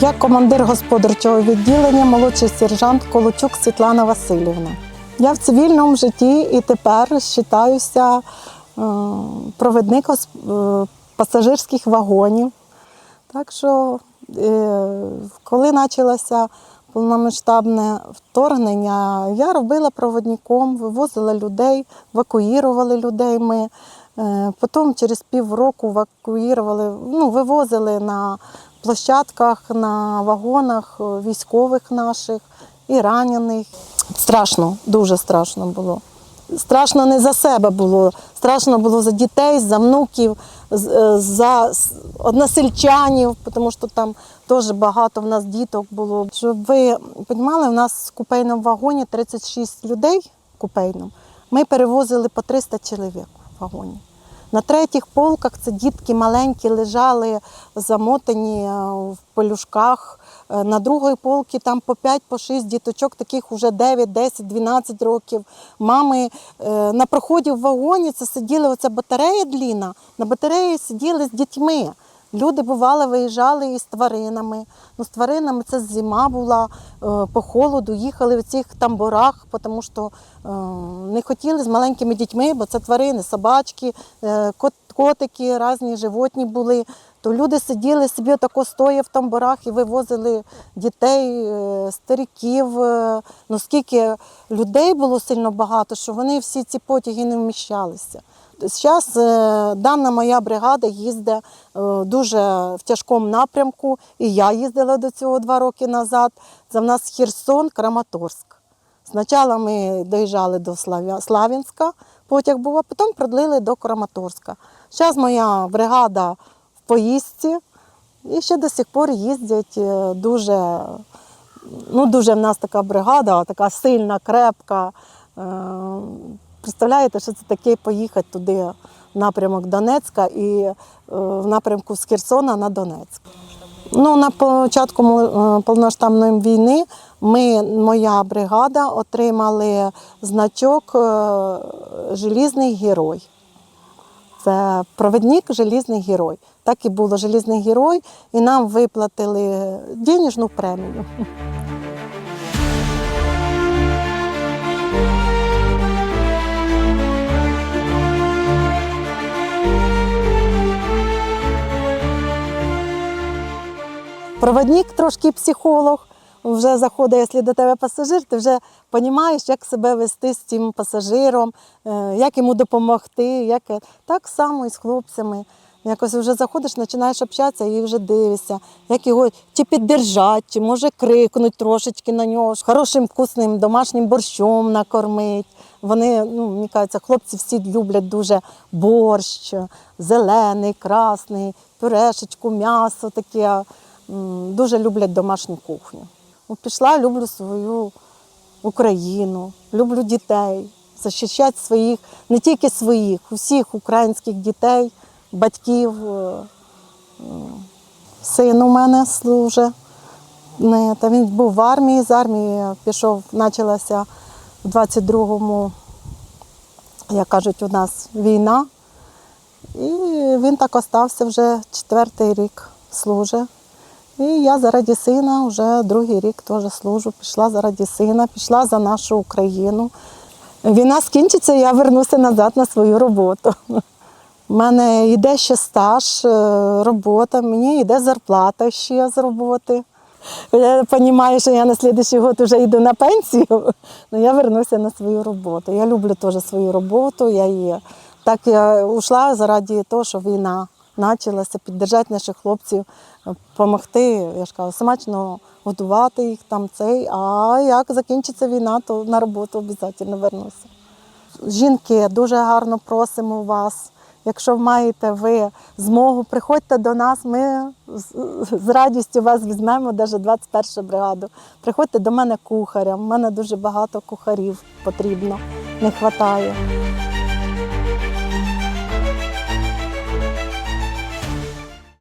Я командир господарчого відділення, молодший сержант Колочук Світлана Васильівна. Я в цивільному житті і тепер вважаюся провідником е, пасажирських вагонів. Так що, е, коли почалося повномасштабне вторгнення, я робила проводником, вивозила людей, евакуювали людей ми. Е, Потім через півроку евакуювали, ну, вивозили на площадках, на вагонах е, військових наших і ранених. Страшно, дуже страшно було. Страшно не за себе було, страшно було за дітей, за внуків, е, за односельчанів, тому що там теж багато в нас діток було. Щоб ви розуміли, у нас в купейному вагоні 36 людей купейному. Ми перевозили по 300 чоловік в вагоні. На третіх полках це дітки маленькі лежали замотані е, в полюшках. Е, На другій полці там по 5 по 6 діточок, таких вже 9, 10, 12 років. Мами е, на проході в вагоні це сиділи, оця батарея дліна, на батареї сиділи з дітьми. Люди бували, виїжджали із тваринами. Ну, з тваринами це зима була, е, по холоду, їхали в цих тамбурах, тому що е, не хотіли з маленькими дітьми, бо це тварини, собачки, е, котики, різні животні були. То люди сиділи собі отако стоя в тамбурах і вивозили дітей, е, стариків. е. Ну скільки людей було сильно багато, що вони всі ці потяги не вміщалися. Зараз дана моя бригада їздить е, дуже в тяжкому напрямку, і я їздила до цього два роки назад. Це в нас Херсон, Краматорськ. Спочатку ми доїжджали до Славя- Славянська, потяг був, а потім продлили до Краматорська. Зараз моя бригада поїздці і ще до сих пор їздять е, дуже, ну дуже в нас така бригада, така сильна, крепка. Е, Представляєте, що це таке поїхати туди в напрямок Донецька і е, в напрямку з Херсона на Донецьк. Ну, на початку повноштабної війни ми, моя бригада, отримали значок Желізний герой. Це провідник Желізний герой. Так і було Желізний герой, і нам виплатили денежну премію. Проводник трошки психолог. Вже заходить, якщо до тебе пасажир, ти вже розумієш, як себе вести з цим пасажиром, е, як йому допомогти. Як... Так само і з хлопцями. Якось вже заходиш, починаєш общатися і вже дивишся, як його чи піддержати, чи може крикнути трошечки на нього, хорошим вкусним домашнім борщом накормить. Вони, ну, мені кажеться, хлопці всі люблять дуже борщ, зелений, красний, пюрешечку, м'ясо таке. Дуже люблять домашню кухню. Ну, Пішла, люблю свою Україну, люблю дітей, захищати своїх, не тільки своїх, усіх українських дітей, батьків. Е, Син у мене служить. Та він був в армії, з армії пішов, почалася в 22-му, як кажуть, у нас війна. І він так остався вже четвертий рік служить. І я заради сина вже другий рік теж служу. Пішла заради сина, пішла за нашу Україну. Війна скінчиться, я вернуся назад на свою роботу. У мене йде ще стаж, е, робота, мені йде зарплата ще з роботи. Я розумію, що я на наступний год вже йду на пенсію, але я вернуся на свою роботу. Я люблю теж свою роботу. Я її так я ушла заради того, що війна почалася, підтримати наших хлопців, допомогти, я ж кажу, смачно годувати їх там цей. А як закінчиться війна, то на роботу обов'язково вернуся. Жінки, дуже гарно просимо вас. Якщо маєте ви змогу, приходьте до нас, ми з, радістю вас візьмемо, навіть 21 бригаду. Приходьте до мене кухарем. У мене дуже багато кухарів потрібно, не вистачає.